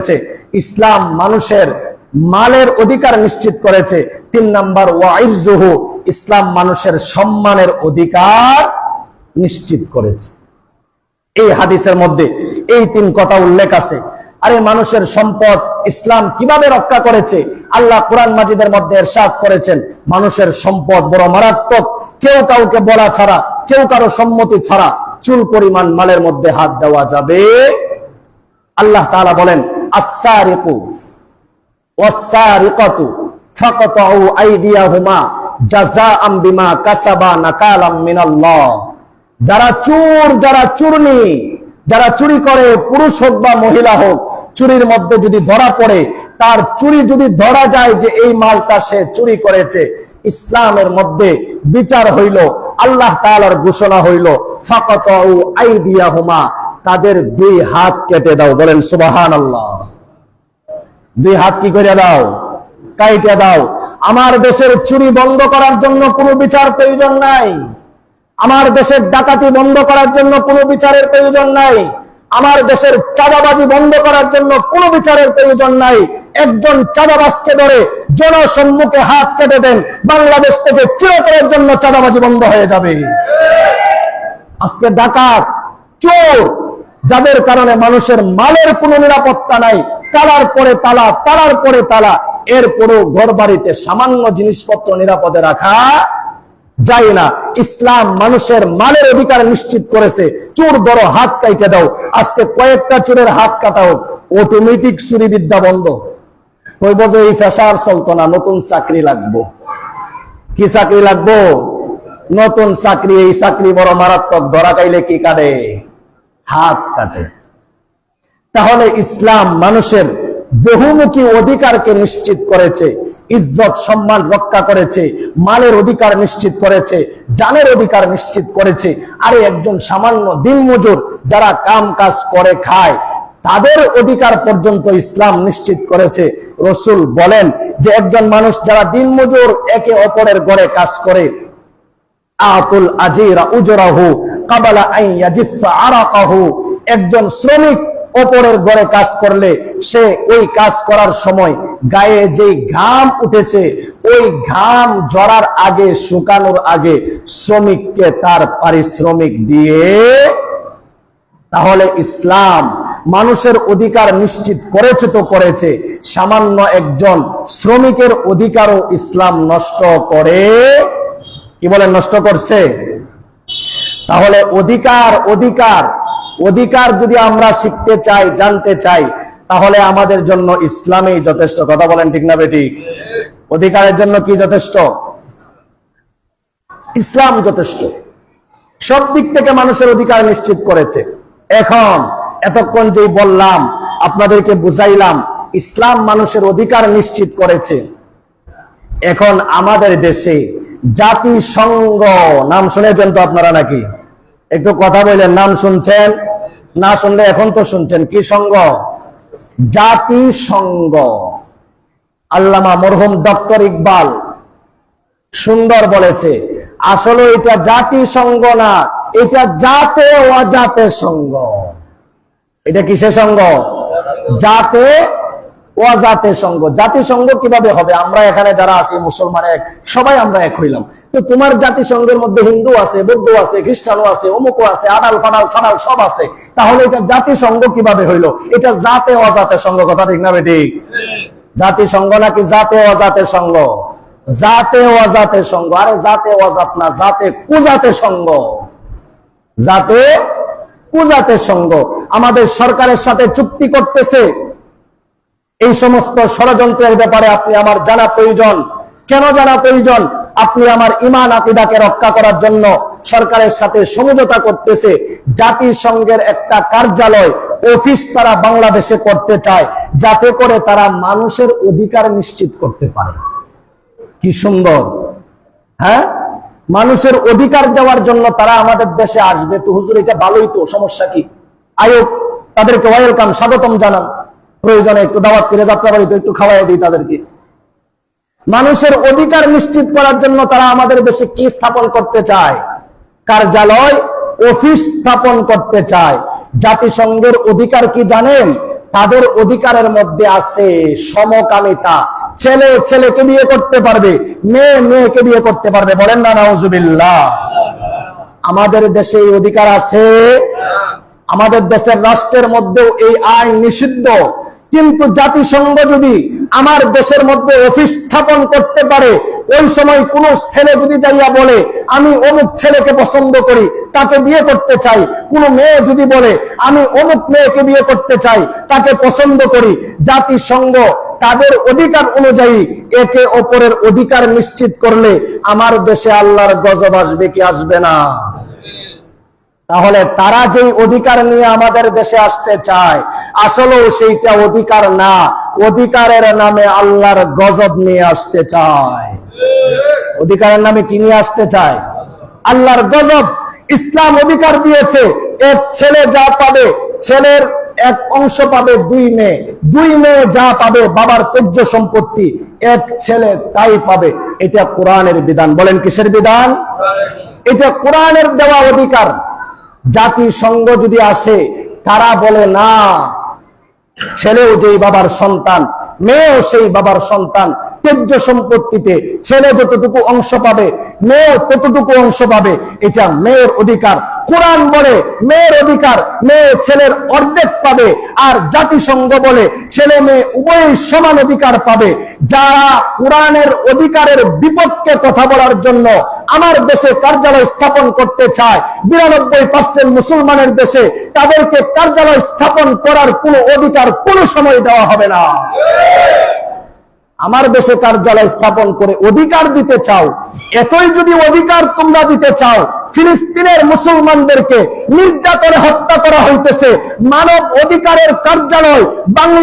করেছে, ইসলাম মানুষের মালের অধিকার নিশ্চিত করেছে। তিন নাম্বার, ওয়াইজুহু, ইসলাম মানুষের সম্মানের অধিকার নিশ্চিত করেছে। এই হাদিসের মধ্যে এই তিন কথা উল্লেখ আছে। আরে মানুষের সম্পদ ইসলাম কীভাবে রক্ষা করেছে? আল্লাহ কোরআন মাজিদের মধ্যে এরশাদ করেছেন, মানুষের সম্পদ বড় মারাত্মক। কেউ কাউকে বলা ছাড়া, কেউ কারও সম্মতি ছাড়া চুল পরিমাণ মালের মধ্যে হাত দেওয়া যাবে। আল্লাহ তাআলা বলেন যারা যারা চুরনি, যারা চুরি করে, পুরুষ হোক বা মহিলা হোক, চুরির মধ্যে যদি ধরা পড়ে, তার চুরি যদি ধরা যায় যে এই মালটা সে চুরি করেছে, ইসলামের মধ্যে বিচার হইল, আল্লাহ তালার ঘোষণা হইল, ফাকাতাউ আইদিয়াহুমা, তাদের দুই হাত কেটে দাও, বলেন সুবহানাল্লাহ। দুই হাত কি করে দাও? কাইটে দাও। আমার দেশের চুরি বন্ধ করার জন্য কোনো বিচার প্রয়োজন নাই। আমার দেশের ডাকাতি বন্ধ করার জন্য কোনো বিচারের প্রয়োজন নাই। আমার দেশের চাঁদাবাজি বন্ধ করার জন্য কোনো বিচারের প্রয়োজন নাই। একজন চাঁদাবাজকে ধরে জনসম্মুখে হাত কেটে দেন, বাংলাদেশ থেকে চিরতরের জন্য চাঁদাবাজি বন্ধ হয়ে যাবে। আজকে ডাকাত, চোর, যাদের কারণে মানুষের মালের কোনো নিরাপত্তা নাই তালার পরে তালা, তালার পরে তালা। এরপরেও ঘর বাড়িতে সামান্য জিনিসপত্র নিরাপদে রাখা যায় না। ইসলাম মানুষের মালের অধিকার নিশ্চিত করেছে। চোর বড় হাত কাইটে দাও। আজকে কয়েকটা চোরের হাত কাটাও। অটোমেটিক চুরি বিদ্যা বন্ধ। কইব যে এই ফেসার চলতো না, নতুন চাকরি লাগবো। কি চাকরি লাগবো? নতুন চাকরি, এই চাকরি বড় মারাত্মক। ধরা কাইলে কি কাটে? হাত কাটে। তাহলে ইসলাম মানুষের বহুমুখী অধিকারকে নিশ্চিত করেছে, ইজ্জত, সম্মান রক্ষা করেছে, মালের অধিকার নিশ্চিত করেছে, জানের অধিকার নিশ্চিত করেছে। আরে একজন সামান্য দিনমজুর যারা কাম কাজ করে, খায়, তাদের অধিকার পর্যন্ত ইসলাম নিশ্চিত করেছে। রসুল বলেন যে একজন মানুষ যারা দিনমজুর একে অপরের ঘরে কাজ করে, আতুল আজিরা উজরাহু কাবালা আই ইয়াজিফা আরাকাহু, একজন শ্রমিক অপরের ঘরে কাজ করলে সে ওই কাজ করার সময় গায়ে যে ঘাম উঠেছে, ওই ঘাম জড়ার আগে, শুকানোর আগে শ্রমিককে তার পারিশ্রমিক দিয়ে তাহলে ইসলাম মানুষের অধিকার নিশ্চিত করেছে তো করেছে। সামান্য একজন শ্রমিকের অধিকারও ইসলাম নষ্ট করে। কি বলে নষ্ট করছে? তাহলে অধিকার অধিকার অধিকার যদি আমরা শিখতে চাই, জানতে চাই, তাহলে আমাদের জন্য ইসলামই যথেষ্ট। কথা বলেন ঠিক না বেটি? অধিকারের জন্য কি যথেষ্ট? ইসলাম যথেষ্ট। সব দিক থেকে মানুষের অধিকার নিশ্চিত করেছে। এখন এতক্ষণ যেই বললাম, আপনাদেরকে বুঝাইলাম, ইসলাম মানুষের অধিকার নিশ্চিত করেছে। এখন আমাদের দেশে জাতিসংঘ, নাম শুনেছেন তো আপনারা নাকি? একটু কথা বললেন নাম শুনছেন? না শুনলে এখন তো শুনছেন, কি সঙ্গ? জাতি সঙ্গ। আল্লামা মরহুম ডক্টর ইকবাল সুন্দর বলেছে, আসলে এটা জাতি সঙ্গ না, এটা জাতে অজাতে সঙ্গ। এটা কিসের সঙ্গ? জাতে অজাতে সঙ্গ। জাতিসংঘ কীভাবে হবে? আমরা এখানে যারা আছি, মুসলমান এক, সবাই আমরা এক হইলাম। তো তোমার জাতিসংঘের মধ্যে হিন্দু আছে, বৌদ্ধ আছে, খ্রিস্টানও আছে, অমুকও আছে আডাল ফাডাল সাডাল সব আছে। তাহলে এটা জাতিসংঘ কীভাবে হইল? এটা জাতে অজাতে সঙ্গ, কথা ঠিক না বেটি? জাতিসংঘ নাকি জাতে অজাতে সঙ্গ? জাতে অজাতে সঙ্গ। আরে জাতে অজাত না, জাতে কুজাতে সঙ্গ। জাতে কুজাতে সঙ্গ। আমাদের সরকারের সাথে চুক্তি করতেছে। এই সমস্ত ষড়যন্ত্রের ব্যাপারে আপনি আমার জানা প্রয়োজন। কেন জানা প্রয়োজন? আপনি আমার ইমান আকিদাকে রক্ষা করার জন্য সরকারের সাথে সমঝোতা করতেছে। জাতিসংঘের একটা কার্যালয়, অফিস তারা বাংলাদেশে করতে চায়। যাতে করে তারা মানুষের অধিকার নিশ্চিত করতে পারে। কি সুন্দর হ্যাঁ? মানুষের অধিকার দেওয়ার জন্য তারা আমাদের দেশে আসবে। তো হুজুর, এটা ভালোই তো, সমস্যা কি? আয়োগ তাদেরকে ওয়েলকাম স্বাগতম জানান। প্রয়োজনে একটু দাওয়াত করে যাত্রা বাড়িতে একটু খাওয়াই দিই তাদেরকে। মানুষের অধিকার নিশ্চিত করার জন্য তারা আমাদের দেশে কি স্থাপন করতে চায়? কার্যালয়, অফিস স্থাপন করতে চায়। জাতিসংঘের অধিকার কি জানেন? তাদের অধিকারের মধ্যে আছে সমকামিতা। ছেলে ছেলেকে বিয়ে করতে পারবে, মেয়ে মেয়েকে বিয়ে করতে পারবে। বলেন না, নাউজুবিল্লাহ। আমাদের দেশে এই অধিকার আছে। আমাদের দেশের রাষ্ট্রের মধ্যেও এই আইন নিষিদ্ধ। কিন্তু জাতিসংঘ যদি আমার দেশের মধ্যে অফিস স্থাপন করতে পারে, ওই সময় কোন ছেলে যদি যাইয়া বলে, আমি অমুক ছেলেকে পছন্দ করি, তাকে বিয়ে করতে চাই। কোন মেয়ে যদি বলে, আমি অমুক মেয়েকে বিয়ে করতে চাই, তাকে পছন্দ করি। জাতিসংঘ তাদের অধিকার অনুযায়ী একে অপরের অধিকার নিশ্চিত করলে আমার দেশে আল্লাহর গজব আসবে কি আসবে না। তাহলে তারা যেই অধিকার নিয়ে আমাদের দেশে আসতে চায় আসলেও সেইটা অধিকার না। অধিকারের নামে আল্লাহর গজব নিয়ে আসতে চায়। অধিকারের নামে কি নিয়ে আসতে চায়? আল্লাহর গজব। ইসলাম অধিকার দিয়েছে এক ছেলে যা পাবে ছেলের এক অংশ পাবে দুই মেয়ে দুই মেয়ে যা পাবে বাবার পূজ্য সম্পত্তি এক ছেলে তাই পাবে। এটা কোরআনের বিধান। বলেন কিসের বিধান? এটা কোরআনের দেওয়া অধিকার। জাতিসংঘ যদি আসে, তারা বলে, না, ছেলেও যেই বাবার সন্তান, মেয়েও সেই বাবার সন্তান তেজ্য সম্পত্তিতে ছেলে যতটুকু অংশ পাবে মেয়েও ততটুকু অংশ পাবে, এটা মেয়ের অধিকার। কোরআন বলে মেয়ের অধিকার, মেয়ে ছেলের অর্ধেক পাবে, আর জাতিসংঘ বলে ছেলে মেয়ে সমান অধিকার পাবে। যারা কোরআনের অধিকারের বিপক্ষে কথা বলার জন্য আমার দেশে কার্যালয় স্থাপন করতে চায়, বিরানব্বই পার্সেন্ট মুসলমানের দেশে তাদেরকে কার্যালয় স্থাপন করার কোনো অধিকার কোনো সময় দেওয়া হবে না। আমার দেশে কার্যালয় স্থাপন করে অধিকার দিতে চাও এতই যদি অধিকার তোমরা দিতে চাও, ফিলিস্তিনের মুসলমানদেরকে নির্যাতনে হত্যা করা হইতেছে। মানব অধিকারের কার্যালয় বাংলা